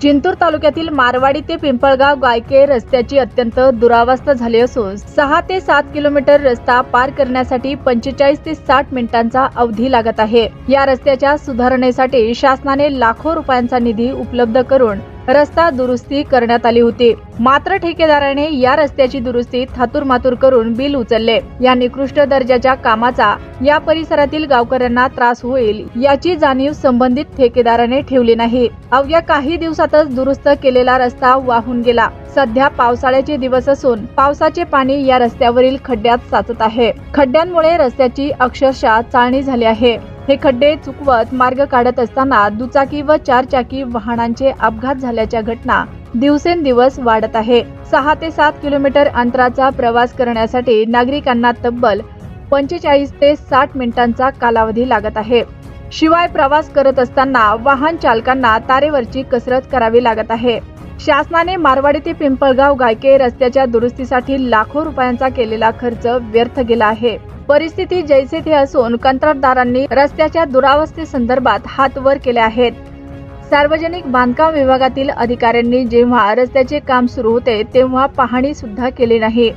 जिंतूर तालुक्यातील मारवाडी ते पिंपळगाव गायके रस्त्याची अत्यंत दुरावस्था झाली असून सहा ते सात किलोमीटर रस्ता पार करण्यासाठी पंचेचाळीस ते साठ मिनिटांचा अवधी लागत आहे. या रस्त्याच्या सुधारणेसाठी शासनाने लाखो रुपयांचा निधी उपलब्ध करून रस्ता दुरुस्ती करण्यात आली होती. मात्र ठेकेदाराने या रस्त्याची दुरुस्ती थातुरमातुर करून बिल उचलले. या निकृष्ट दर्जाच्या कामाचा या परिसरातील गावकऱ्यांना त्रास होईल याची जाणीव संबंधित ठेकेदाराने ठेवली नाही. अवघ्या काही दिवसातच दुरुस्त केलेला रस्ता वाहून गेला. सध्या पावसाळ्याचे दिवस असून पावसाचे पाणी या रस्त्यावरील खड्ड्यात साचत आहे. खड्ड्यांमुळे रस्त्याची अक्षरशः चाळणी झाली आहे. हे खड्डे चुकवत मार्ग काढत असताना दुचाकी व चारचाकी वाहनांचे अपघात झाल्याच्या घटना दिवसेंदिवस वाढत आहे. सहा ते सात किलोमीटर अंतराचा प्रवास करण्यासाठी नागरिकांना तब्बल पंचेचाळीस ते साठ मिनिटांचा कालावधी लागत आहे. शिवाय प्रवास करत असताना वाहन चालकांना तारेवरची कसरत करावी लागत आहे. शासनाने मारवाडी ते पिंपळगाव गायके रस्त्याच्या दुरुस्तीसाठी लाखो रुपयांचा केलेला खर्च व्यर्थ गेला आहे. परिस्थिती जैसे थे असून कंत्राटदारांनी रस्त्याच्या दुरावस्थेसंदर्भात हात वर केले आहेत. सार्वजनिक बांधकाम विभागातील अधिकाऱ्यांनी जेव्हा रस्त्याचे काम सुरू होते तेव्हा पाहणी सुद्धा केली नाही.